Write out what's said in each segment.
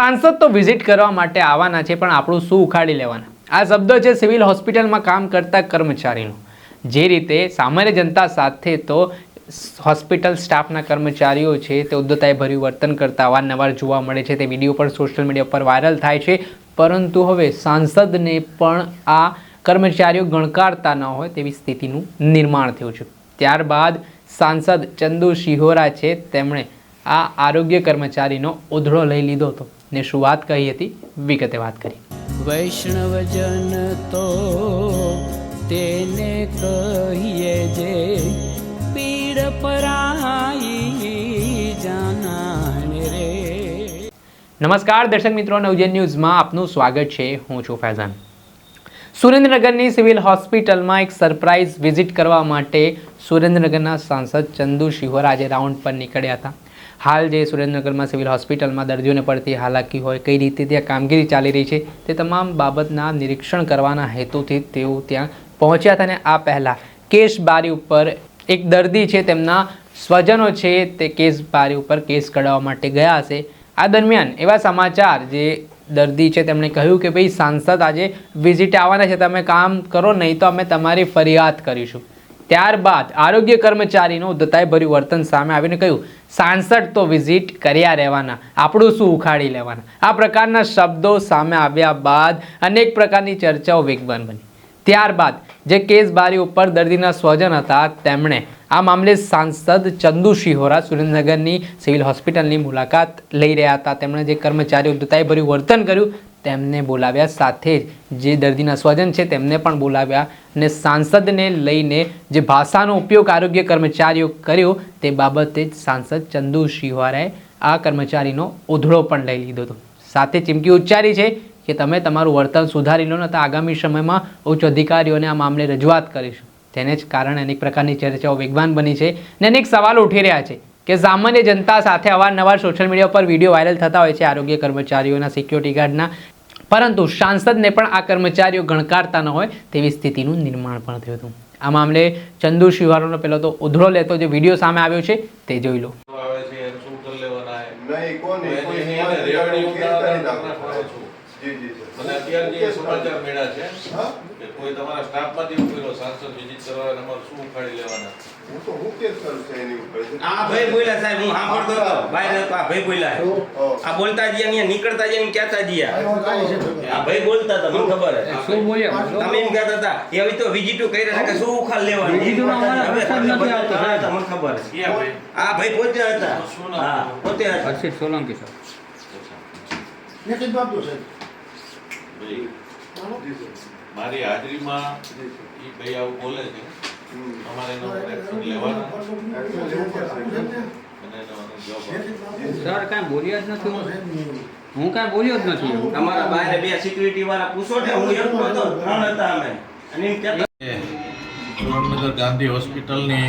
સાંસદ તો વિઝિટ કરવા માટે આવવાના છે, પણ આપણું શું ઉખાડી લેવાના? આ શબ્દ છે સિવિલ હોસ્પિટલમાં કામ કરતા કર્મચારીનો. જે રીતે સામાન્ય જનતા સાથે તો હોસ્પિટલ સ્ટાફના કર્મચારીઓ છે, તે ઉદ્ધતાએ ભર્યું વર્તન કરતા અવારનવાર જોવા મળે છે. તે વીડિયો પણ સોશિયલ મીડિયા પર વાયરલ થાય છે. પરંતુ હવે સાંસદને પણ આ કર્મચારીઓ ગણકારતા ન હોય તેવી સ્થિતિનું નિર્માણ થયું છે. ત્યારબાદ સાંસદ ચંદુ શિહોરા છે, તેમણે આ આરોગ્ય કર્મચારીનો ઉધડો લઈ લીધો હતો. ને શું વાત કહી હતી? વિગતે વાત કરી. વૈષ્ણવજન તો તેને કહીએ જે પીડ પરાઈ જાનાને રે. નમસ્કાર દર્શક મિત્રો નવજન ન્યૂઝમાં આપનું સ્વાગત છે. હું છું ફૈઝાન. સુરેન્દ્રનગરની સિવિલ હોસ્પિટલમાં એક સરપ્રાઇઝ વિઝિટ કરવા માટે સુરેન્દ્રનગરના સાંસદ ચંદુ શિહોર આજે રાઉન્ડ પર નીકળ્યા હતા. હાલ જે સુરેન્દ્રનગરમાં સિવિલ હોસ્પિટલમાં દર્દીઓને પડતી હાલાકી હોય, કઈ રીતે ત્યાં કામગીરી ચાલી રહી છે, તે તમામ બાબતના નિરીક્ષણ કરવાના હેતુથી તેઓ ત્યાં પહોંચ્યા હતા અને આ પહેલાં કેસ બારી ઉપર એક દર્દી છે, તેમના સ્વજનો છે, તે કેસ બારી ઉપર કેસ કઢાવવા માટે ગયા હશે. આ દરમિયાન એવા સમાચાર જે દર્દી છે, તેમણે કહ્યું કે ભાઈ સાંસદ આજે વિઝિટ આવવાના છે, તમે કામ કરો, નહીં તો અમે તમારી ફરિયાદ કરીશું. ત્યારબાદ આરોગ્ય કર્મચારીનું ઉદ્ધતાએ વર્તન સામે આવીને કહ્યું, સાંસદ તો વિઝિટ કર્યા રહેવાના, આપણું શું ઉખાડી લેવાના? આ પ્રકારના શબ્દો સામે આવ્યા બાદ અનેક પ્રકારની ચર્ચાઓ વેગવાન બની. ત્યારબાદ જે કેસ બારી ઉપર દર્દીના સ્વજન હતા, તેમણે આ મામલે સાંસદ ચંદુ શિહોરા સુરેન્દ્રનગરની સિવિલ હોસ્પિટલની મુલાકાત લઈ રહ્યા હતા. તેમણે જે કર્મચારીઓ ઉદ્ધતાએ વર્તન કર્યું તેમને બોલાવ્યા. સાથે જ જે દર્દીના સ્વજન છે તેમને પણ બોલાવ્યા અને સાંસદને લઈને જે ભાષાનો ઉપયોગ આરોગ્ય કર્મચારીઓ કર્યો તે બાબતે જ સાંસદ ચંદુ શિવારાએ આ કર્મચારીનો ઉધડો પણ લઈ લીધો હતો. સાથે ચીમકી ઉચ્ચારી છે કે તમે તમારું વર્તન સુધારી લો ને તો આગામી સમયમાં ઉચ્ચ અધિકારીઓને આ મામલે રજૂઆત કરીશું. તેને જ કારણે અનેક પ્રકારની ચર્ચાઓ વેગવાન બની છે ને અનેક સવાલો ઉઠી રહ્યા છે. કે સામાન્ય જનતા સાથે અવારનવાર સોશિયલ મીડિયા પર વીડિયો વાયરલ થતા હોય છે આરોગ્ય કર્મચારીઓના સિક્યોરિટી ગાર્ડના પરંતુ સાંસદને પણ આ કર્મચારીઓ ગણકારતા ન હોય તેવી સ્થિતિનું નિર્માણ પણ થયું હતું. આ મામલે ચંદુ શિવારોનો પેલો તો ઉધડો લેતો જે વીડિયો સામે આવ્યો છે તે જોઈ લો. આવે છે. અને અત્યારે જે સમાચાર કોઈ તમારા સ્ટાફમાંથી ઉકેલો સાંસદ વિઝિટ કરવા નંબર શું ઉખાડી લેવાના? હું તો હું કેસ કરું છે એની ઉપર. આ ભાઈ બોલ્યા સાહેબ હું સાંભળતો હતો. બહાર હતો આ ભાઈ બોલ્યા. આ બોલતા જયા અહીંયા નીકળતા જયા એમ કહેતા જયા. આ ભાઈ બોલતા હતા મને ખબર છે. શું બોલ્યા? તમે એમ કહેતા હતા એ હવે તો વિઝિટો કરી રહ્યા કે શું ઉખાડ લેવાનું? વિઝિટોનો ના હવે પ્રશ્ન નથી આવતો, સાહેબ. મને ખબર છે. આ ભાઈ પોતે હતા. હા પોતે હતા. હર્ષિત સોલંકી સર ભાઈ, બાબુ સર. મારી હાજરીમાં એ ભાઈ આવું બોલે છે. અમારે એનો એક્શન લેવાના. સર કાંઈ બોલ્યા જ નથી હું. કાંઈ બોલ્યો જ નથી. અમારા બહાર બે સિક્યુરિટી વાળા પૂછો ને હું એકલો હતો. ત્રણ હતા અમે. અને એમ કહેતા એ સુરેન્દ્રનગર ગાંધી હોસ્પિટલની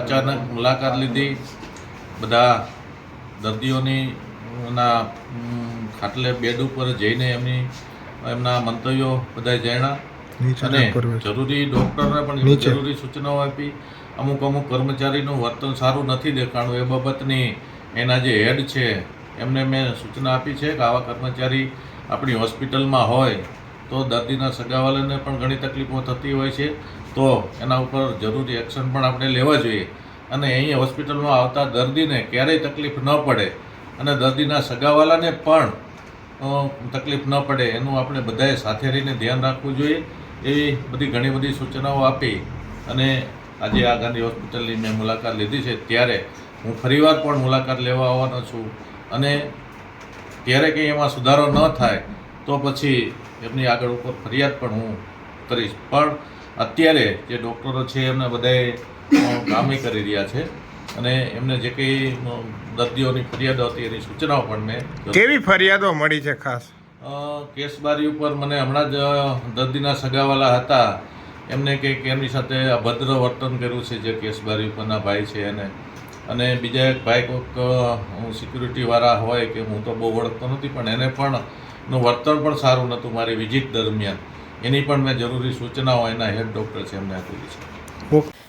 અચાનક મુલાકાત લીધી. બધા દર્દીઓની ના ખાટલે બેડ ઉપર જઈને એમની એમના મંતવ્યો બધા જાણ્યા. અને જરૂરી ડૉક્ટરને પણ જરૂરી સૂચનાઓ આપી. અમુક અમુક કર્મચારીનું વર્તન સારું નથી દેખાણું. એ બાબતની એના જે હેડ છે એમને મેં સૂચના આપી છે કે આવા કર્મચારી આપણી હોસ્પિટલમાં હોય તો દર્દીના સગાવાલાને પણ ઘણી તકલીફો થતી હોય છે. તો એના ઉપર જરૂરી એક્શન પણ આપણે લેવા જોઈએ. અને અહીં હોસ્પિટલમાં આવતા દર્દીને ક્યારેય તકલીફ ન પડે. અને દર્દીના સગાવાલાને પણ તકલીફ ન પડે, એનું આપણે બધાએ સાથે રહીને ધ્યાન રાખવું જોઈએ. એવી બધી ઘણી બધી સૂચનાઓ આપી અને આજે આ ગાંધી હોસ્પિટલની મેં મુલાકાત લીધી છે. ત્યારે હું ફરીવાર પણ મુલાકાત લેવા આવવાનો છું અને ત્યારે કંઈ એમાં સુધારો ન થાય તો પછી એમની આગળ ઉપર ફરિયાદ પણ હું કરીશ. પણ અત્યારે જે ડૉક્ટરો છે એમને બધાએ કામે કરી રહ્યા છે. અને એમને જે કંઈ દર્દીઓની ફરિયાદો હતી એની સૂચનાઓ પણ મેં કેવી ફરિયાદો મળી છે ખાસ? કેસબારી ઉપર મને હમણાં જ દર્દીના સગાવાલા હતા. એમને કે એમની સાથે અભદ્ર વર્તન કર્યું છે જે કેસબારી ઉપરના ભાઈ છે એને. અને બીજા એક ભાઈ કોઈક સિક્યુરિટીવાળા હોય કે હું તો બહુ ઓળખતો નથી પણ એને પણ નું વર્તન પણ સારું નહોતું મારી વિઝિટ દરમિયાન. એની પણ મેં જરૂરી સૂચનાઓ એના હેડ ડૉક્ટર છે એમને આપેલી છે.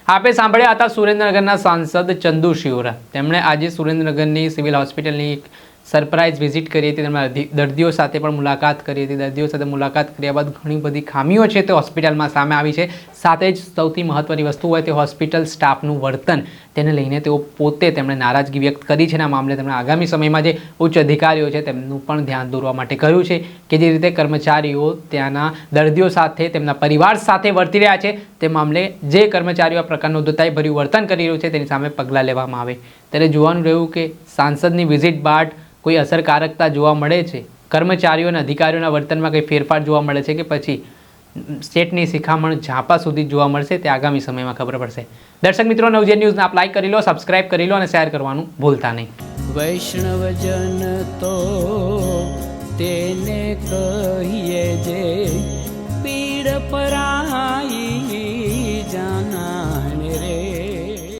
આપે સાંભળ્યા હતા સુરેન્દ્રનગરના સાંસદ ચંદુ શિવરા. તેમણે આજે સુરેન્દ્રનગરની સિવિલ હોસ્પિટલની એક સરપ્રાઇઝ વિઝિટ કરી હતી. તેમના દર્દીઓ સાથે પણ મુલાકાત કરી હતી. દર્દીઓ સાથે મુલાકાત કર્યા બાદ ઘણી બધી ખામીઓ છે તે હોસ્પિટલમાં સામે આવી છે. સાથે જ સૌથી મહત્ત્વની વસ્તુ હોય તે હોસ્પિટલ સ્ટાફનું વર્તન. તેને લઈને તેઓ પોતે તેમણે નારાજગી વ્યક્ત કરી છે અને મામલે તેમણે આગામી સમયમાં જે ઉચ્ચ અધિકારીઓ છે તેમનું પણ ધ્યાન દોરવા માટે કહ્યું છે કે જે રીતે કર્મચારીઓ ત્યાંના દર્દીઓ સાથે, તેમના પરિવાર સાથે વર્તી રહ્યા છે, તે મામલે જે કર્મચારીઓ આ પ્રકારનું દુતાઈભર્યું વર્તન કરી રહ્યું છે તેની સામે પગલાં લેવામાં આવે. ત્યારે જોવાનું રહ્યું કે સાંસદની વિઝિટ બાદ કોઈ અસરકારકતા જોવા મળે છે? કર્મચારીઓ અને અધિકારીઓના વર્તનમાં કંઈ ફેરફાર જોવા મળે છે કે પછી સ્ટેટની શિખામણ ઝાપા સુધી જોવા મળશે. તે આગામી સમયમાં ખબર પડશે. દર્શક મિત્રો નવજે ન્યૂઝને આપ લાઈક કરી લો સબસ્ક્રાઇબ કરી લો અને શેર કરવાનું ભૂલતા નહીં. વૈષ્ણવજન તો તેને કહીએ જે પીડ પરાઈ